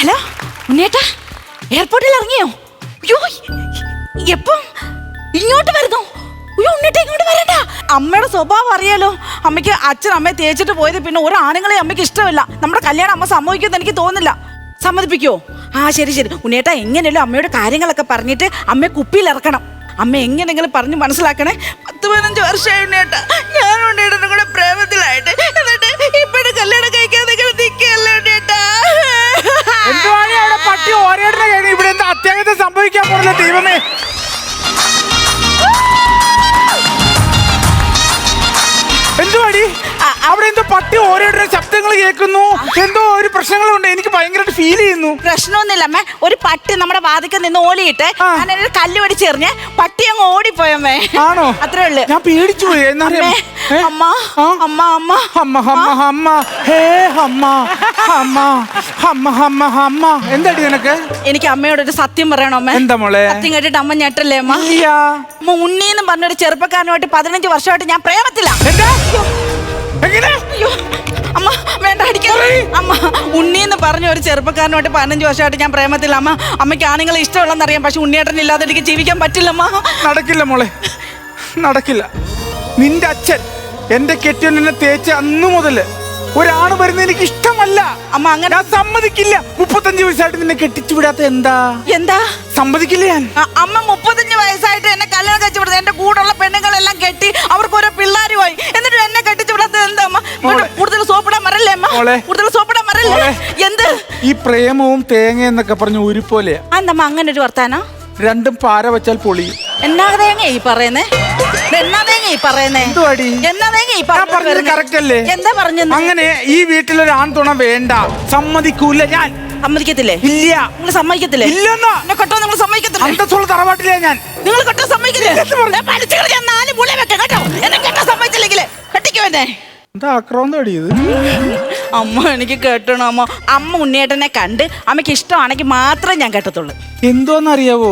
Hello ഉണ്ണിയേട്ടാ എയർപോർട്ടിൽ ഇറങ്ങിയോ? അയ്യോ എപ്പം? ഇങ്ങോട്ട് വരുന്നു. അയ്യോ ഉണ്ണിയേട്ടാ ഇങ്ങോട്ട് വരണ്ട. അമ്മയുടെ സ്വഭാവം അറിയാലോ. അമ്മയ്ക്ക് അച്ഛൻ അമ്മയെ തേച്ചിട്ട് പോയത് പിന്നെ ഒരു ആണുങ്ങളെ അമ്മയ്ക്ക് ഇഷ്ടമല്ല. നമ്മുടെ കല്യാണം അമ്മ സമ്മതിക്കുമെന്ന് എനിക്ക് തോന്നുന്നില്ല. സമ്മതിപ്പിക്കോ ആ ശരി ശരി. ഉണ്ണിയേട്ടാ എങ്ങനെയല്ലോ അമ്മയുടെ കാര്യങ്ങളൊക്കെ പറഞ്ഞിട്ട് അമ്മയെ കുപ്പിയിൽ ഇറക്കണം. അമ്മ എങ്ങനെയെങ്കിലും പറഞ്ഞ് മനസ്സിലാക്കണേ. പത്ത് പതിനഞ്ച് വർഷമായി ഏട്ടാ ഞാൻ ഏട്ടനും കൂടെ പ്രേമത്തിലായിട്ട്. എന്നിട്ട് ഇപ്പോഴും കല്യാണം കഴിക്കാതെ നിൽക്കുകയല്ലേ ഏട്ടാ എന്തുവാണ് അവിടെ പട്ടി ഓരോ ഇവിടെ എന്താ അത്യാഹിതം സംഭവിക്കാൻ പോണില്ല ദൈവമേ? കേൾക്കുന്നു. എന്തോ ഒരു പ്രശ്നങ്ങളുണ്ട്. എനിക്ക് ഭയങ്കരമായിട്ട് ഫീൽ ചെയ്യുന്നു. പ്രശ്നമൊന്നുമില്ല അമ്മ. ഒരു പട്ടി നമ്മുടെ വാതിക്കൽ നിന്ന് ഓലിയിട്ട് ആ. ഞാനൊരു കല്ല് പിടിച്ചെറിഞ്ഞ് പട്ടി അങ്ങ് ഓടിപ്പോയമ്മേ ആണോ? അത്രേ ഉള്ളു. ഞാൻ പേടിച്ചു പോയി എന്നറിയാം ഏ? അമ്മ ആ? അമ്മ അമ്മ. അമ്മ അമ്മ അമ്മ. ഹേ അമ്മ അമ്മ അമ്മ അമ്മ അമ്മ. എന്താടി നിനക്ക്? എനിക്ക് അമ്മയോട് ഒരു സത്യം പറയണോ അമ്മ. എന്താ മോളെ? സത്യം കേട്ടിട്ട് അമ്മ ഞെട്ടല്ലേ അമ്മ? ഇല്ല. അമ്മ ഉണ്ണീന്ന് പറഞ്ഞൊരു ചെറുപ്പക്കാരനുമായിട്ട് പതിനഞ്ച് വർഷമായിട്ട് ഞാൻ പ്രേമത്തില്ല എന്താ? അടിക്കാൻ ഉണ്ണി എന്ന് പറഞ്ഞ ഒരു ചെറുപ്പക്കാരനോട്ട് പതിനഞ്ച് വർഷമായിട്ട് ഞാൻ പ്രേമത്തില്ല അമ്മ അമ്മയ്ക്ക് ആണുങ്ങളെ ഇഷ്ടമുള്ളതെന്നറിയാം. പക്ഷെ ഉണ്ണിയേട്ടൻ ഇല്ലാതെ എനിക്ക് ജീവിക്കാൻ പറ്റില്ലമ്മ നടക്കില്ല മോളെ. നടക്കില്ല. നിന്റെ അച്ഛൻ എന്റെ കെട്ടിയോനെ തേച്ച് അന്ന് മുതൽ ഒരാണ് വരുന്നത് എനിക്ക് ഇഷ്ടമല്ല. അമ്മ അങ്ങനെ ഞാൻ സമ്മതിക്കില്ല. മുപ്പത്തഞ്ച് വയസ്സായിട്ട് നിന്നെ കെട്ടിച്ചു വിടാത്ത എന്താ? എന്താ? സമ്മതിക്കില്ല ഞാൻ. അമ്മ മുപ്പത്തഞ്ച് വയസ്സായിട്ട് എന്നെ കല്യാണം കഴിച്ചു വിടുന്നത്. എന്റെ കൂടെയുള്ള പെണ്ണുങ്ങളെല്ലാം കെട്ടി അവർക്ക് ഓരോ പിള്ളേരുമായി. എന്നിട്ട് എന്നെ വിടാത്തത് എന്താ അമ്മ മോളെ. കൂടുതൽ സോപ്പിടാൻ മറല്ലേ അമ്മ? മോളെ. കൂടുതൽ സോപ്പിടാൻ മറല്ലേ? എന്ത്? ഈ പ്രേമവും തേങ്ങ എന്നൊക്കെ പറഞ്ഞ അന്തമ്മ അങ്ങനെ ഒരു വർത്താനോ? രണ്ടും പാര വെച്ചാൽ പൊളി എന്നാ തേങ്ങ ഈ പറയുന്നേ? എന്നാ തേങ്ങ ഈ പറയുന്നേ? എന്നാ തേങ്ങ ഈ പറഞ്ഞത് പറഞ്ഞത് കറക്റ്റ് അല്ലേ എന്താ പറഞ്ഞത് അങ്ങനെ ഈ വീട്ടിലൊരു ആൺതുണ വേണ്ട. സമ്മതിക്കൂല ഞാൻ. സമ്മതിക്കത്തില്ലേ? ഇല്ല. നിങ്ങൾ സമ്മതിക്കത്തില്ലേ? ഇല്ലെന്നാ. കെട്ടോ നിങ്ങൾ സമ്മതിക്കത്തില്ല? അന്തസ്സുള്ള തറവാട്ടിലേ ഞാൻ. നിങ്ങൾ കെട്ടോ സമ്മതിക്കില്ലേ നാല് വെക്കാം കേട്ടോ. എന്നെ കെട്ടോ സമ്മതിച്ചില്ലെങ്കിൽ കെട്ടിക്കോ എന്നെ? എന്താ ആക്രമം തടിയത് അമ്മ എനിക്ക് കേട്ടണം അമ്മ. അമ്മ ഉണ്ണിയേട്ടനെ കണ്ട് അമ്മയ്ക്ക് ഇഷ്ടമാണെങ്കിൽ മാത്രമേ ഞാൻ കേട്ടത്തുള്ളൂ. എന്തോന്നറിയാവോ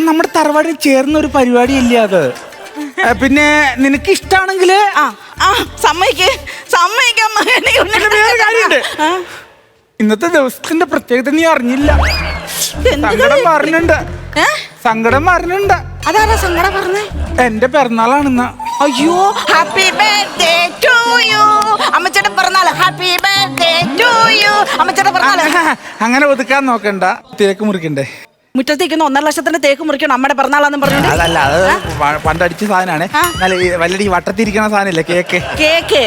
നമ്മുടെ തറവാടിൽ ചേർന്ന ഒരു പരിപാടി ഇല്ല അത് പിന്നെ നിനക്ക് ആ ആ സമ്മതിക്ക് ആ, ഇന്നത്തെ ദിവസത്തിന്റെ പ്രത്യേകത നീ അറിഞ്ഞില്ല. സങ്കടം പറഞ്ഞിണ്ട് പറഞ്ഞിട്ടുണ്ട് സങ്കടം പറഞ്ഞിട്ടുണ്ട് അതാരാ സങ്കടം പറഞ്ഞേ? എന്റെ പിറന്നാളാണെന്ന്. അയ്യോ ഹാപ്പി ബർത്ത്ഡേ ടു യു അമ്മച്ചേട്ടൻ പറഞ്ഞാൽ ഹാപ്പി ബർത്ത്ഡേ ടു യു അമ്മച്ചേട്ടൻ പറഞ്ഞാൽ അങ്ങനെ ഒതുക്കാൻ നോക്കണ്ട. തേക്ക് മുറിക്കണ്ടേ? മുറ്റത്തേക്കുന്ന ഒന്നര ലക്ഷത്തിന്റെ തേക്ക് മുറിക്കണം. അമ്മയുടെ പിറന്നാളാന്ന് പറഞ്ഞു അതല്ല അത് പണ്ടടിച്ച സാധനമാണ്. വല്ലടി വട്ടത്തിരിക്കണ സാധനമില്ലേ കേക്ക്? കേക്ക്.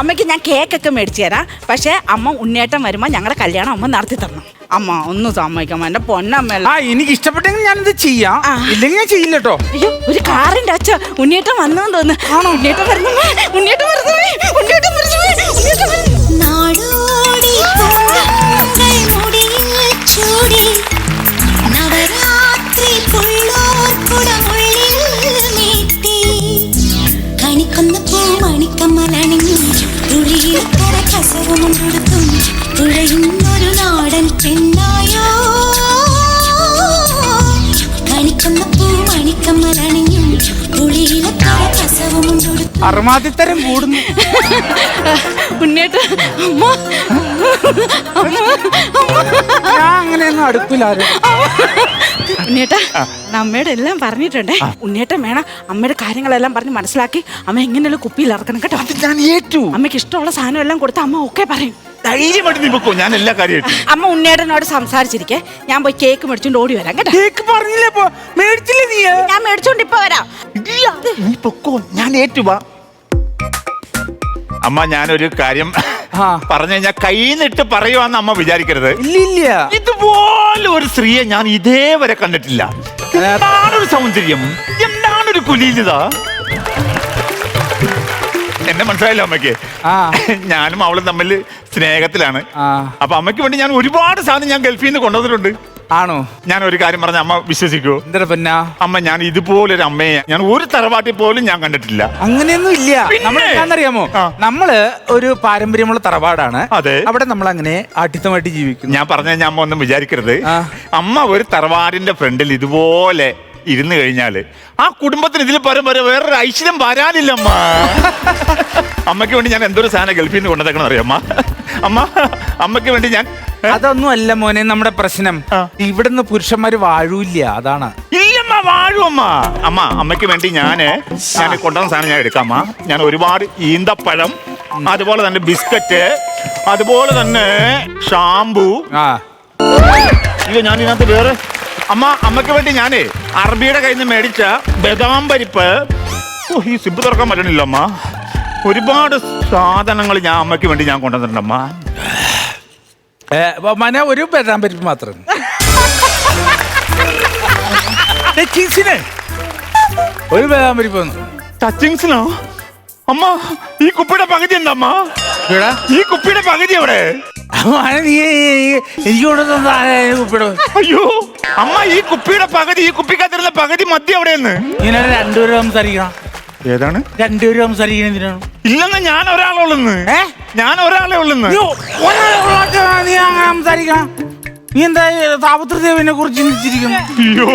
അമ്മയ്ക്ക് ഞാൻ കേക്കൊക്കെ മേടിച്ചു തരാം. പക്ഷെ അമ്മ ഉണ്ണേട്ടം വരുമ്പോ ഞങ്ങളുടെ കല്യാണം അമ്മ നടത്തി തരണം. അമ്മ ഒന്നും സമ്മതിക്കാം എന്റെ പൊന്നമ്മല്ല ആ എനിക്ക് ഇഷ്ടപ്പെട്ടെങ്കിൽ ഞാൻ ഇത് ചെയ്യാം ഇല്ലെങ്കിൽ ഞാൻ ചെയ്യില്ല കേട്ടോ അയ്യോ ഒരു കാറിന്റെ അച്ഛ ഉണ്ണിയേട്ടം വന്നെന്ന് തോന്നുന്നു. ആണോ? ഉണ്ണിയേട്ടം വരുന്നു. ഉണ്ണിയേട്ടം വരുന്നു. ഉണ്ണിയേട്ടം വരുന്നു. ഉണ്ണിയേട്ടം വരുന്നു. നാടോടി പൂങ്കൾ മുടിയിൽ ചൂടി. കണിക്കൊന്ന പൂ നാടൻ പൂ അറുമാതിത്തരം കൂടുന്നു. ഉണ്ണേട്ട് അമ്മ. ഞാൻ അങ്ങനെയൊന്നും അടുപ്പില്ല ആരും ഉണ്ണിയേട്ട അമ്മയുടെ എല്ലാം പറഞ്ഞിട്ടുണ്ടേ. ഉണ്ണിയേട്ടൻ വേണം അമ്മയുടെ കാര്യങ്ങളെല്ലാം പറഞ്ഞ് മനസ്സിലാക്കി. അമ്മ എങ്ങനെയുള്ള കുപ്പിയിൽ ഇറക്കണം കേട്ടോ. ഞാൻ ഏറ്റു. അമ്മയ്ക്ക് ഇഷ്ടമുള്ള സാധനം എല്ലാം കൊടുത്ത് അമ്മ ഒക്കെ പറയും. ധൈര്യമായിട്ട് നീ പൊക്കോ ഞാൻ എല്ലാ കാര്യമായിട്ടും അമ്മ ഉണ്ണിയേട്ടനോട് സംസാരിച്ചിരിക്കേ. ഞാൻ പോയി കേക്ക് മേടിച്ചോണ്ട് ഓടി വരാം കേട്ടോ. കേക്ക് പറഞ്ഞില്ലേ മേടിച്ചില്ലേ നീ ഞാൻ മേടിച്ചോണ്ട് ഇപ്പൊ വരാം. നീ പൊക്കോ ഞാൻ ഏറ്റുവാ അമ്മ ഞാനൊരു കാര്യം. പറഞ്ഞു കഴിഞ്ഞാൽ കൈന്നിട്ട് പറയുവാന്ന് അമ്മ വിചാരിക്കരുത്. ഇല്ല ഇതുപോലെ ഒരു സ്ത്രീയെ ഞാൻ ഇതേവരെ കണ്ടിട്ടില്ല. എന്താണൊരു സൗന്ദര്യം? എന്താണൊരു കുലീലത? എന്നെ മനസ്സിലായില്ല അമ്മയ്ക്ക്. ഞാനും അവളും തമ്മിൽ സ്നേഹത്തിലാണ്. അപ്പൊ അമ്മയ്ക്ക് വേണ്ടി ഞാൻ ഒരുപാട് സാധനം ഞാൻ ഗൾഫിൽ നിന്ന് കൊണ്ടുവന്നിട്ടുണ്ട്. ആണോ? ഞാൻ ഒരു കാര്യം പറഞ്ഞ അമ്മ വിശ്വസിക്കൂ. എന്താ പിന്നെ? അമ്മ ഞാൻ ഇതുപോലൊരു അമ്മയെ ഞാൻ ഒരു തറവാട്ടിൽ പോലും ഞാൻ കണ്ടിട്ടില്ല. അങ്ങനെയൊന്നും ഇല്ല? നമ്മൾ എന്താണെന്നറിയാമോ. നമ്മൾ ഒരു പാരമ്പര്യമുള്ള തറവാടാണ്. അതെ. അവിടെ നമ്മൾ അങ്ങനെ ആട്ടിത്തമായിട്ട് ജീവിക്കുന്നു. ഞാൻ പറഞ്ഞ ഞാൻ അമ്മ ഒന്നും വിചാരിക്കരുത്. അമ്മ ഒരു തറവാടിന്റെ ഫ്രണ്ടിൽ ഇതുപോലെ ഇരുന്ന് കഴിഞ്ഞാൽ ആ കുടുംബത്തിന് ഇതിൽ പരമ്പര വേറൊരു ഐശ്വര്യം വരാനില്ലമ്മ. അമ്മയ്ക്ക് വേണ്ടി ഞാൻ എന്തൊരു സാധനം ഗൾഫിൽ നിന്ന് കൊണ്ടുവന്നേക്കണം അറിയാം അമ്മ അമ്മ അമ്മയ്ക്ക് വേണ്ടി ഞാൻ? അതൊന്നും അല്ല മോനെ നമ്മുടെ പ്രശ്നം. ഇവിടുന്ന് പുരുഷന്മാര് വാഴൂല്ല അതാണ്. ഇല്ലമ്മ വാഴും അമ്മ. അമ്മ അമ്മയ്ക്ക് വേണ്ടി ഞാൻ ഞാൻ കൊണ്ടുവന്ന സാധനം ഞാൻ എടുക്കാം അമ്മ. ഞാൻ ഒരുപാട് ഈന്തപ്പഴം അതുപോലെ തന്നെ ബിസ്ക്കറ്റ് അതുപോലെ തന്നെ ഷാമ്പു ആ. ഇല്ല ഞാൻ ഇതിനകത്ത് വേറെ അമ്മ അമ്മയ്ക്ക് വേണ്ടി ഞാനേ അറബിയുടെ കയ്യിൽ നിന്ന് മേടിച്ച ബദാം പരിപ്പ്. ഓ ഈ സിബ് തുറക്കാൻ പറ്റണില്ല അമ്മ. ഒരുപാട് സാധനങ്ങൾ ഞാൻ അമ്മയ്ക്ക് വേണ്ടി ഞാൻ കൊണ്ടുവന്നിട്ടുണ്ട് അമ്മ. അപ്പൊ ഒരു ബദാം പരിപ്പ് മാത്രം. ഒരു ബദാം പരിപ്പ് ടച്ചിങ്സിനോ അമ്മ ഈ കുപ്പിയുടെ പകുതി എന്താ അമ്മ? ഈ കുപ്പിയുടെ പകുതി എവിടെ? നീ എനിക്ക് കൊണ്ടുവന്ന കുപ്പിടോ അയ്യോ അമ്മ ഈ കുപ്പിയുടെ പകുതി ഈ കുപ്പിക്കകത്തിരുന്ന പകുതി മദ്യം എവിടെയെന്ന്? ഇങ്ങനെ രണ്ടുപേരും സംസാരിക്കണം. ഏതാണ്? രണ്ടുപേരും സംസാരിക്കണം എന്തിനാണ്? ഇല്ലെന്ന് ഞാൻ ഒരാളെ ഉള്ളെന്ന് ഏ? ഞാൻ ഒരാളെ ഉള്ളെന്ന്. ഒരാളെ ഉള്ളാട്ട് നീ അങ്ങനെ സംസാരിക്കണം. നീ എന്താ താപത്രദേവിനെ കുറിച്ച് ചിന്തിച്ചിരിക്കുന്നു? അയ്യോ.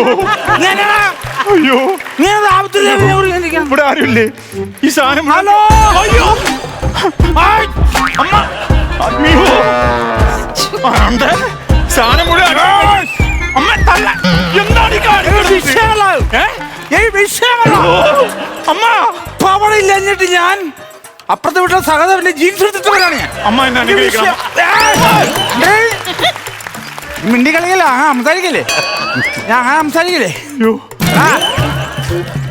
നീ എന്നാ? അയ്യോ. നീ താപത്രദേവിനെ കുറിച്ച് ചിന്തിക്കണം? ഇവിടെ ആരുമില്ലേ? ഈ സാധനം ഇവിടെ- ഹലോ? അയ്യോ. ആയ്. അമ്മ. സാധനം മുഴുവൻ അമ്മ തല്ല എന്താണ് ഈ കാണിക്കുന്നത്? ഏ? അമ്മ ഞാൻ അപ്പുറത്തെ വീട്ടിലെ സഹോദരന്റെ ജീൻസ് എടുത്തിട്ടവരാണ് ഞാൻ. അമ്മ എന്നെ ഈ വിഷയം- ഏയ്. മിണ്ടി കളിക്കല്ലേ അങ്ങനെ സംസാരിക്കല്ലേ? ഞാൻ അങ്ങനെ സംസാരിക്കല്ലേ? അയ്യോ. ആ.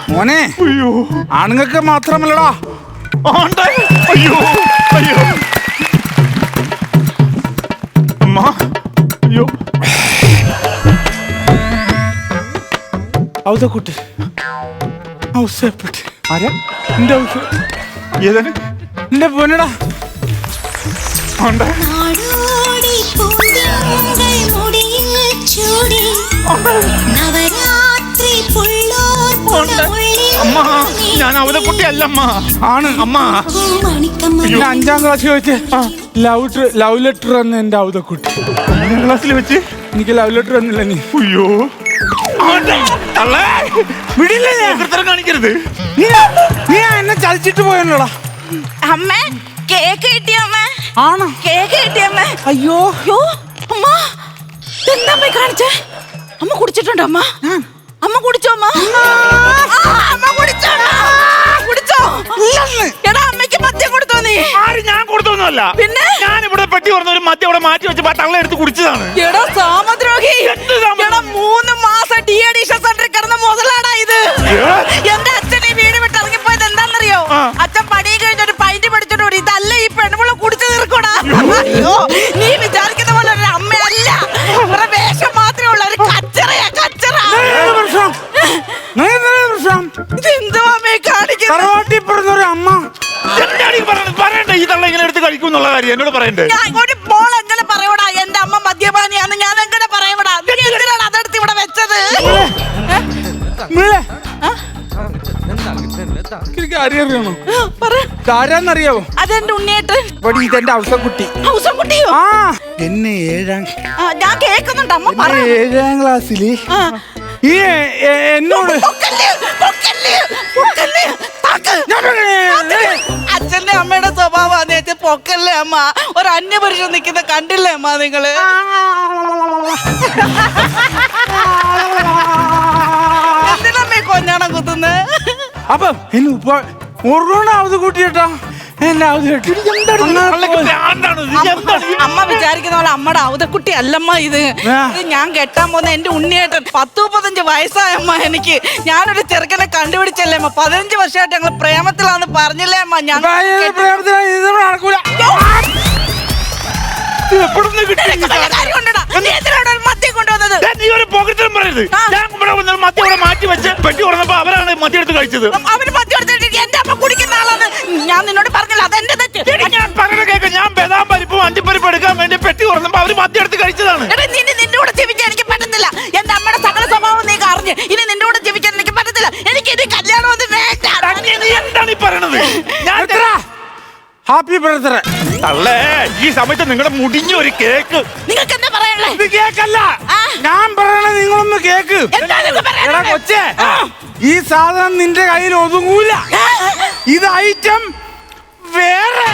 മോനെ അയ്യോ. ആണുങ്ങൾക്ക് മാത്രമല്ലടാ. ആണ്ട്. അയ്യോ അയ്യോ. ഔസേപ്പെട്ടി ആരാ? എന്റെ ഔസ ഏതാണ്? എന്റെ പൊന്നടാ. ഞാൻ അവതക്കുട്ടി അല്ലമ്മ. അമ്മ. ആണ് അമ്മ ഞാൻ അഞ്ചാം ക്ലാസ്സിൽ വെച്ച് ലവ് ലവ് ലെറ്റർ എന്ന് എന്റെ അവതക്കുട്ടി അഞ്ചാം ക്ലാസ്സിൽ വെച്ച്? എനിക്ക് ലവ് ലെറ്റർ എന്നില്ല നീ. അയ്യോ. വിടില്ല ഞാൻ. വികൃതരം കാണിക്കരുത്. നീ നീ എന്നെ ചതിച്ചിട്ട് പോയല്ലോടാ അമ്മ കേക്ക് കിട്ടിയ അമ്മ? ആണോ? കേക്ക് കിട്ടിയ അമ്മ? അയ്യോ. അയ്യോ അമ്മ എന്താ അമ്മ കാണിച്ചേ? അമ്മ കുടിച്ചിട്ടുണ്ടോ അമ്മ? അമ്മ കുടിച്ചോ അമ്മ? ആ, അമ്മ കുടിച്ചോ. കുടിച്ചോ. ഇല്ലെന്ന്. എടാ അമ്മയ്ക്ക് മദ്യം കൊടുത്തോ നീ? ആരും ഞാൻ കൊടുത്തൊന്നുമല്ല. പിന്നെ? ഞാൻ ഇവിടെ പെട്ടി പറഞ്ഞ ഒരു മദ്യം ഇവിടെ മാറ്റി വെച്ച് തള്ള എടുത്ത് കുടിച്ചതാണ്. എന്നുള്ള കാര്യം എന്നോട് പറയണ്ടേ? ഞാൻ ഒരു ബോൾ എങ്ങനെ പറയൂടാ? എന്റെ അമ്മ മദ്യപാനിയാന്ന് ഞാൻ എങ്ങനെ പറയൂടാ? നീ എന്തിനാണ് അതെടുത്ത് ഇവിടെ വെച്ചത്? എനിക്ക് ആരാന്നറിയാവോ അതെന്റെ ഉണ്ണിയേട്ട് ഇവിടെ ഇതെന്റെ ആ. എന്നെ ഏഴാം ആ, ഞാൻ കേൾക്കുന്നുണ്ട്. അമ്മ പറ. ഏഴാം ക്ലാസ്സിൽ ഈ എ- എ- എന്നോട് പൊക്കല്ല്, പൊക്കല്ല്, പൊക്കല്ല്, താക്ക്. അച്ഛന്റെ അമ്മയുടെ സ്വഭാവം പൊക്കല്ലേ അമ്മ? ഒരു അന്യപുരുഷൻ നിൽക്കുന്ന കണ്ടില്ലേ അമ്മ നിങ്ങൾ? എന്തിനമ്മേ കൊഞ്ഞാണം കുത്തുന്നത് അപ്പൊ ഇനി അവധി കൂട്ടിയിട്ടാ. അമ്മ വിചാരിക്കുന്ന പോലെ അമ്മയുടെ ഔതക്കുട്ടി അല്ലമ്മ ഇത്. ഇത് ഞാൻ കെട്ടാൻ പോകുന്ന എന്റെ ഉണ്ണിയേട്ടൻ പത്ത് മുപ്പത്തഞ്ച് വയസ്സായ അമ്മ എനിക്ക്. ഞാനൊരു ചെറുക്കനെ കണ്ടുപിടിച്ചല്ലേ അമ്മ? പതിനഞ്ച് വർഷമായിട്ട് ഞങ്ങൾ പ്രേമത്തിലാന്ന് പറഞ്ഞില്ലേ അമ്മ? ഞാൻ മാറ്റി വെച്ച് പെട്ടി കൊടുത്തപ്പോ അവരാണ് മദ്യം എടുത്ത് കഴിച്ചത്. അവന് ഞാൻ നിന്നോട് പറഞ്ഞില്ല അതെന്റെ തെറ്റ്. എടി, ഞാൻ പറഞ്ഞു കേക്ക് ഞാൻ ബദാം പരിപ്പും അഞ്ചിപ്പരിപ്പ് എടുക്കാൻ വേണ്ടി പെട്ടി തുറന്നപ്പോ അവർ മദ്യം എടുത്ത് കഴിച്ചതാണ്. എടാ നിന്നെ നിന്റെ കൂടെ ജീവിക്കാൻ എനിക്ക് പറ്റത്തില്ല. എന്റെ അമ്മയുടെ സകല സ്വഭാവം നീ അറിഞ്ഞ് ഇനി നിന്റെ കൂടെ ജീവിക്കാൻ എനിക്ക് പറ്റത്തില്ല. എനിക്ക് ഇനി കല്യാണം ഒന്നും വേണ്ട. നീ നീ എന്താണ് ഈ പറയണത്? ഞാൻ ഹാപ്പി ബർത്ത്ഡേ തള്ളേ ഈ സമയത്ത് നിങ്ങളുടെ മുടിഞ്ഞ ഒരു കേക്ക്. നിങ്ങൾക്ക് എന്താ പറയാനുള്ളേ? ഇത് കേക്കല്ല. ആ. ഞാൻ പറയണ നിങ്ങളൊന്ന് കേക്ക്. എന്താ നിങ്ങൾക്ക് എടാ പറയാനുള്ളേ? കൊച്ചേ ഈ സാധനം നിന്റെ കയ്യിൽ ഒതുങ്ങൂല. ഇത് ഐറ്റം വേറെ